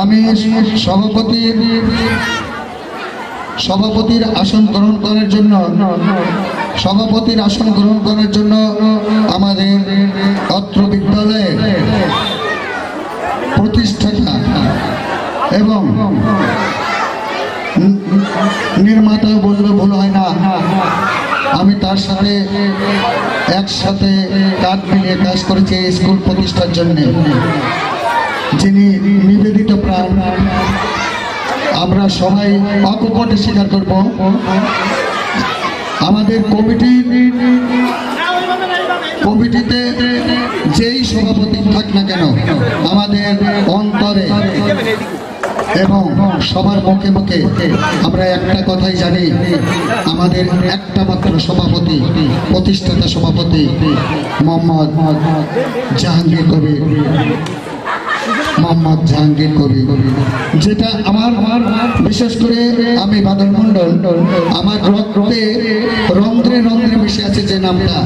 আমি সভাপতির সভাপতির আসন গ্রহণ করার জন্য, সভাপতির আসন গ্রহণ করার জন্য আমাদের অত্র বিদ্যালয়ে প্রতিষ্ঠাতা এবং নির্মাতা বললে ভুল হয় না। আমি তার সাথে একসাথে কাঁধ মিলিয়ে কাজ করেছি স্কুল প্রতিষ্ঠার জন্য। যিনি নিবেদিত প্রাণ, আমরা সবাই অকপটে স্বীকার করব। আমাদের কমিটি, কমিটিতে যেই সভাপতি থাক না কেন, আমাদের অন্তরে এবং সবার মুখে মুখে আমরা একটা কথাই জানি, আমাদের একটা মাত্র সভাপতি, প্রতিষ্ঠাতা সভাপতি মোহাম্মদ জাহাঙ্গীর কবির। মোহাম্মদ জাহাঙ্গীর কবি। যেটা আমার, বিশেষ করে আমি বাদল মন্ডল আমার রক্তে রন্ধ্রে রন্ধ্রে মিশে আছে যে নামটা।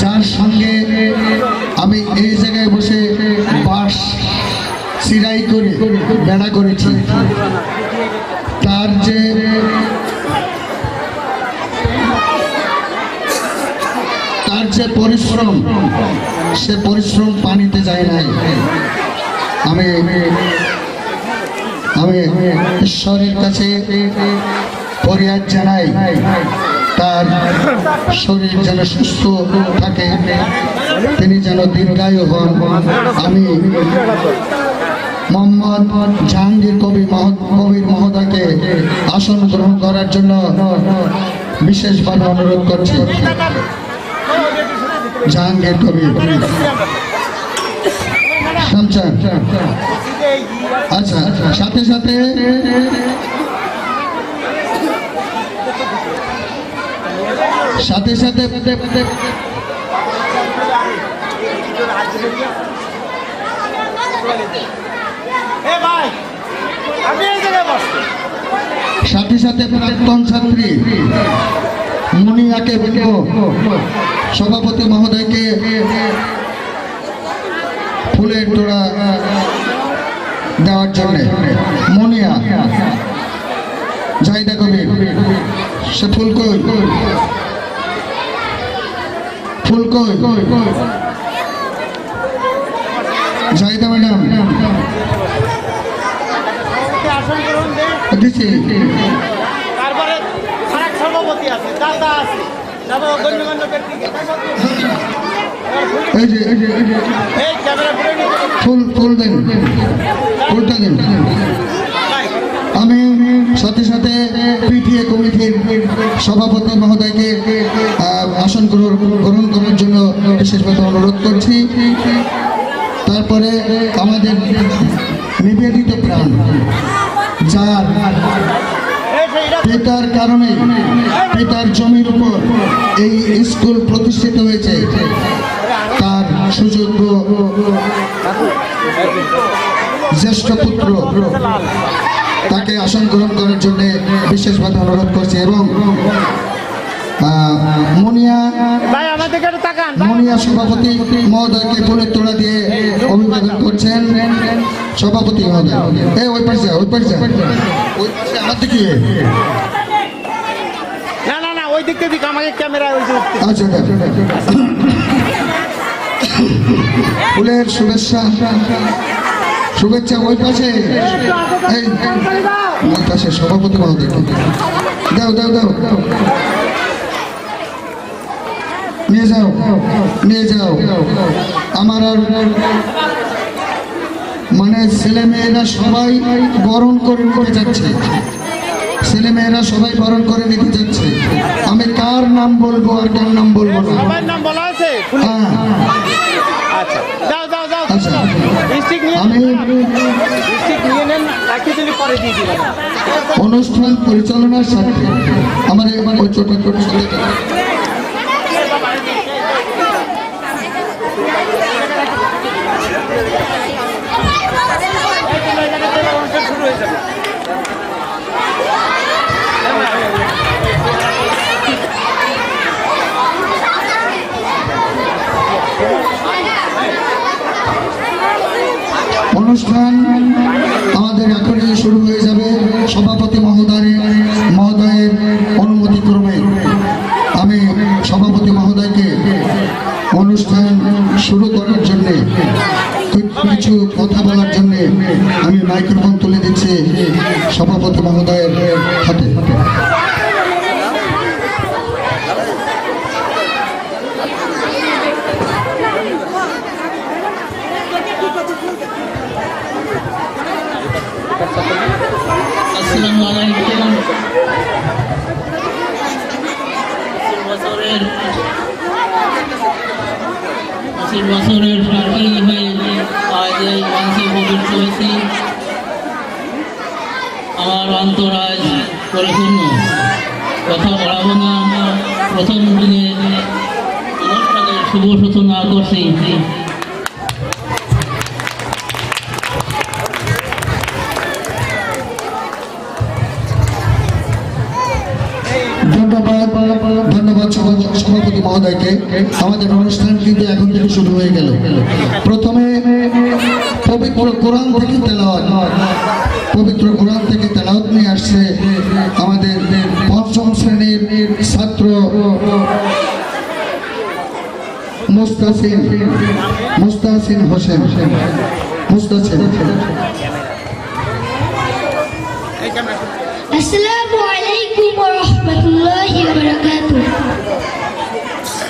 যার সঙ্গে আমি এই জায়গায় বসে বাস সিরাই করে বেড়া করেছি। তার যে তার যে পরিশ্রম সে পরিশ্রম পানিতে যায় নাই। আমি আমি ঈশ্বরের কাছে ফরিয়াদ জানাই, তার শরীর যেন সুস্থ থাকে, তিনি যেন দীর্ঘায়ু হন। আমি মোহাম্মদ জাহাঙ্গীর কবি কবির মহোদয়কে আসন গ্রহণ করার জন্য বিশেষভাবে অনুরোধ করছি। জাহাঙ্গীর কবির শামচান। আচ্ছা সাথে সাথে। সাথে সাথে। সাথে সাথে প্রাক্তন ছাত্রী। মুনিয়াকে বলব সভাপতি মহোদয়কে ফুলের তোড়া দেওয়ার জন্য। মুনিয়া। জাহিদা কবির। সে ফুল কই? ফুল ম্যাডাম। সভাপতি আসন গ্রহণ দেন দিচ্ছি তারপরে আরেক সভাপতি আছে দাদা আছে তারপর গণ্যমান্য ব্যক্তিকে এই যে এই যে এই যে এই ক্যামেরা ঘুরে ফুল ফুল দেন ফুলটা দেন আমি সাথে সাথে পিটিএ কমিটির সভাপতি মহোদয়কে আসন গ্রহণ করার জন্য বিশেষভাবে অনুরোধ করছি। তারপরে আমাদের নিবেদিত প্রাণ যার পিতার কারণে পিতার জমির উপর এই স্কুল প্রতিষ্ঠিত হয়েছে। তার সুযোগ্য জ্যেষ্ঠ পুত্র তাকে আসন গ্রহণ করার জন্য বিশেষভাবে অনুরোধ করছে এবং মুনিয়া মনিয়া সভাপতি মহোদয়কে ফুলের তোড়া দিয়ে করছেন সভাপতি এই ওই পাশে ওই পাশে ওই পাশে আমার দিকে না না না ওই দিক আমাকে ক্যামেরা ওই আচ্ছা। ফুলের শুভেচ্ছা। শুভেচ্ছা ওই পাশে। এই ওই পাশে সভাপতি মহোদয়। দাও দাও দাও। নিয়ে যাও নিয়ে যাও। আমার আর মানে ছেলে মেয়েরা সবাই বরণ করে নিতে যাচ্ছে। ছেলে মেয়েরা সবাই বরণ করে নিতে যাচ্ছে। আমি কার নাম বলব আর কার নাম বলব না? হ্যাঁ। আচ্ছা আচ্ছা। অনুষ্ঠান পরিচালনার সাথে আমার এবার ওই ছোট ছোট অনুষ্ঠান আমাদের এখনই শুরু হয়ে যাবে। সভাপতি মহোদয়ের মহোদয়ের অনুমতি করবে আমি সভাপতি মহোদয়কে অনুষ্ঠান শুরু করার জন্যে কিছু কথা বলার জন্যে আমি মাইক্রোফোন তুলে দিচ্ছি সভাপতি মহোদয়ের আলাইকুম বছরের হয়ে আজ এই উপবিষ্ট হয়েছি আমার অন্তরাজ পরিপূর্ণ কথা বলাবো না প্রথম দিনে অনুষ্ঠানের শুভ সূচনা করছি আমাদের অনুষ্ঠান কিন্তু এখন থেকে শুরু হয়ে গেল। প্রথমে পবিত্র কোরআন থেকে তেলাওয়াত। পবিত্র কোরআন থেকে তেলাওয়াত নিয়ে আসছে আমাদের পঞ্চম শ্রেণির ছাত্র মুস্তাসিন মুস্তাসিন হোসেন। মুস্তাসিন আসসালামু আলাইকুম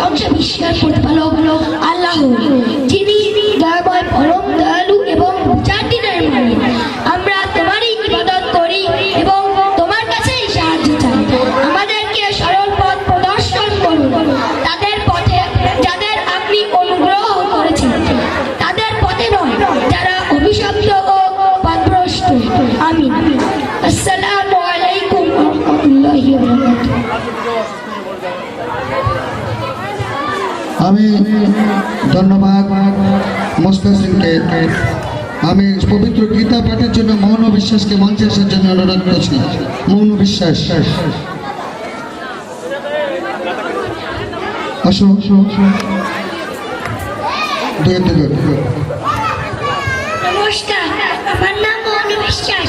সমস্ত প্রশংসা বিশ্বের আমি ধন্যবাদ মোস্তাসিনকে আমি পবিত্র গীতা পাঠের জন্য মৌন বিশ্বাসকে মঞ্চে আসার জন্য অনুরোধ করছি। মৌন বিশ্বাস। আসো। আসো নমস্কার, আমার নাম মৌনি বিশ্বাস।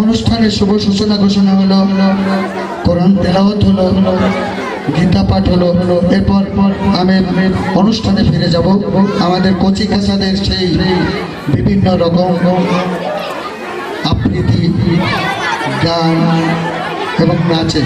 অনুষ্ঠানের শুভ সূচনা ঘোষণা হলো, কোরআন তেলাওত হলো, গীতা পাঠ হলো। এরপর আমি অনুষ্ঠানে ফিরে যাব। আমাদের কচি খাসাদের সেই বিভিন্ন রকম আবৃত্তি, গান এবং নাচে